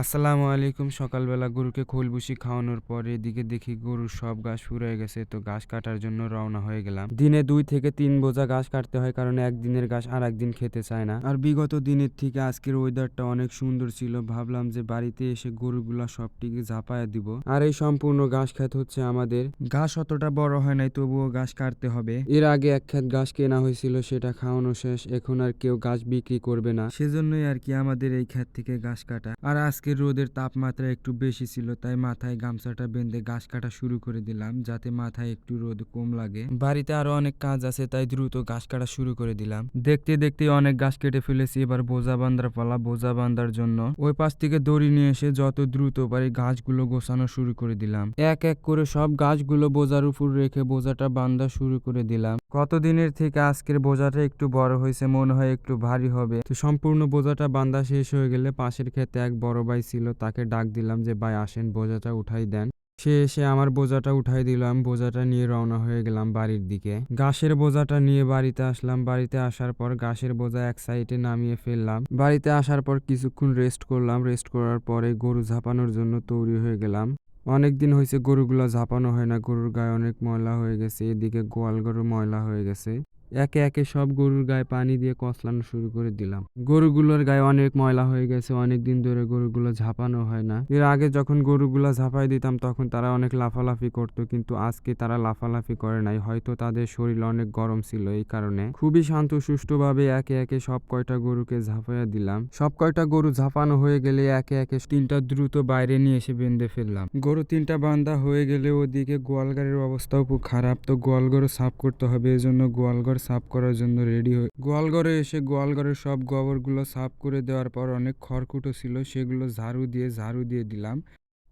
আসসালামু আলাইকুম। সকালবেলা গরুকে খোল ভুসি খাওয়ানোর পর এদিকে দেখি গরুর সব ঘাস ফুরিয়ে গেছে, তো ঘাস কাটার জন্য রওনা হয়ে গেলাম। দিনে দুই থেকে তিন বোঝা ঘাস কাটতে হয়, কারণ একদিনের ঘাস আর একদিন খেতে চায় না। আর বিগত দিনের থেকে আজকের ওয়েদারটা অনেক সুন্দর ছিল, ভাবলাম যে বাড়িতে এসে গরুগুলা সবটিকে ঝাঁপায়া দিব। আর এই সম্পূর্ণ ঘাস খেত হচ্ছে আমাদের। ঘাস অতটা বড় হয় নাই, তবুও ঘাস কাটতে হবে। এর আগে এক খেত ঘাস কেনা হয়েছিল, সেটা খাওয়ানো শেষ, এখন আর কেউ ঘাস বিক্রি করবে না। সেজন্যই আর কি আমাদের এই ক্ষেত থেকে ঘাস কাটা। আর আজকের রোদের তাপমাত্রা একটু বেশি ছিল, তাই মাথায় গামছাটা বেঁধে ঘাস কাটা শুরু করে দিলাম, যাতে মাথায় একটু রোদ কম লাগে। বাড়িতে আরও অনেক কাজ আছে, তাই দ্রুত ঘাস কাটা শুরু করে দিলাম। দেখতে দেখতে অনেক ঘাস কেটে ফেলেছি, এবার বোঝা বান্দার পালা, বোঝা বান্দার জন্য। ওই পাশ থেকে দড়ি নিয়ে এসে যত দ্রুত পারি গাছগুলো গোছানো শুরু করে দিলাম। এক এক করে সব গাছগুলো বোঝার উপর রেখে বোঝাটা বান্ধা শুরু করে দিলাম। কতদিনের থেকে আজকের বোঝাটা একটু বড় হয়েছে, মনে হয় একটু ভারী হবে। তো সম্পূর্ণ বোঝাটা বান্ধা শেষ হয়ে গেলে পাশের ক্ষেতে এক বড় ভাই ছিল, তাকে ডাক দিলাম যে, ভাই, আসেন, বোঝাটা উঠাই দেন। সে এসে আমার বোঝাটা উঠাই দিলাম বোঝাটা নিয়ে রওনা হয়ে গেলাম বাড়ির দিকে। গাছের বোঝাটা নিয়ে বাড়িতে আসলাম। বাড়িতে আসার পর গাছের বোঝা এক সাইডে নামিয়ে ফেললাম। বাড়িতে আসার পর কিছুক্ষণ রেস্ট করলাম। রেস্ট করার পরে গরু ঝাপানোর জন্য তৈরি হয়ে গেলাম। অনেক দিন হয়েছে গরুগুলা ঝাঁপানো হয় না, গরুর গায়ে অনেক ময়লা হয়ে গেছে, এদিকে গোয়াল গরু ময়লা হয়ে গেছে। একে একে সব গরুর গায়ে পানি দিয়ে কসলানো শুরু করে দিলাম। গরুগুলোর গায়ে অনেক ময়লা হয়ে গেছে অনেক দিন ধরে গরুগুলো ঝাপানো হয় না। এর আগে যখন গরুগুলো ঝাপাই দিতাম, তখন তারা অনেক লাফালাফি করতো, কিন্তু আজকে তারা লাফালাফি করে নাই। হয়তো তাদের শরীর অনেক গরম ছিল এই কারণে। খুবই শান্ত, সুষ্ঠুভাবে একে একে সব কয়টা গরুকে ঝাঁপাইয়া দিলাম। সব কয়টা গরু ঝাঁপানো হয়ে গেলে একে একে তিনটা দ্রুত বাইরে নিয়ে এসে বেঁধে ফেললাম। গরু তিনটা বান্ধা হয়ে গেলে ওদিকে গোয়ালঘরের অবস্থাও খুব খারাপ, তো গোয়ালঘর সাফ করতে হবে, এজন্য গোয়ালঘর সাফ করার জন্য রেডি হয়ে গোয়ালঘরে এসে গোয়ালঘরের সব গোবরগুলো সাফ করে দেওয়ার পর অনেক খড়কুটো ছিল, সেগুলো ঝাড়ু দিয়ে ঝাড়ু দিয়ে দিলাম।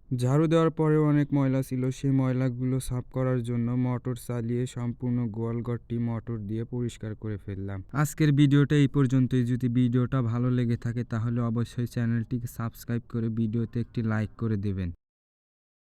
ঝাড়ু দেওয়ার পরেও অনেক ময়লা ছিল, সেই ময়লাগুলো সাফ করার জন্য মোটর চালিয়ে সম্পূর্ণ গোয়ালঘরটি মোটর দিয়ে পরিষ্কার করে ফেললাম। আজকের ভিডিওটা এই পর্যন্তই। যদি ভিডিওটা ভালো লেগে থাকে তাহলে অবশ্যই চ্যানেলটিকে সাবস্ক্রাইব করে ভিডিওতে একটি লাইক করে দেবেন।